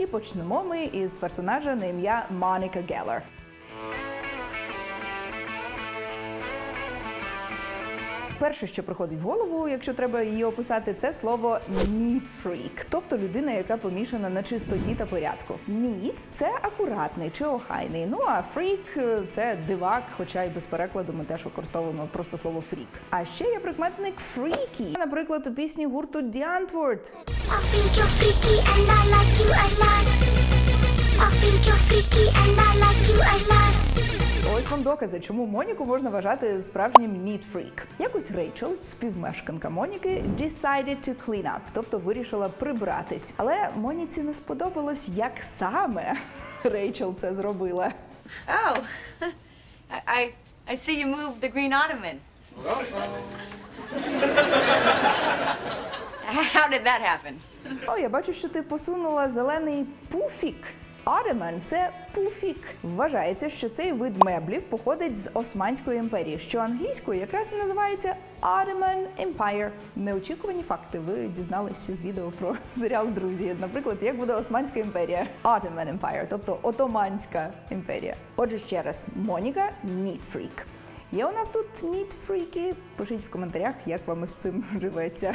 І почнемо ми із персонажа на ім'я Моніка Геллер. Перше, що приходить в голову, якщо треба її описати, це слово neat freak, тобто людина, яка помішана на чистоті та порядку. Neat – це акуратний чи охайний. Ну а freak – це дивак, хоча й без перекладу ми теж використовуємо просто слово freak. А ще є прикметник freaky. Наприклад, у пісні гурту The Antwoord. I think you're freaky and I like you a lot. I think you're freaky and Ось вам докази, чому Моніку можна вважати справжнім neat freak. Якось Рейчел, співмешканка Моніки, decided to clean up, тобто вирішила прибратись. Але Моніці не сподобалось, як саме Рейчел це зробила. Oh, I, I, see you moved the green ottoman. How did that happen? О, я бачу, що ти посунула зелений пуфік. Ottoman – це пуфік. Вважається, що цей вид меблів походить з Османської імперії, що англійською якраз і називається Ottoman Empire. Неочікувані факти. Ви дізналися з відео про серіал Друзі. Наприклад, як буде Османська імперія? Ottoman Empire, тобто Отоманська імперія. Отже, ще раз, Моніка Freak. Є у нас тут neat фріки? Пишіть в коментарях, як вам із цим живеться.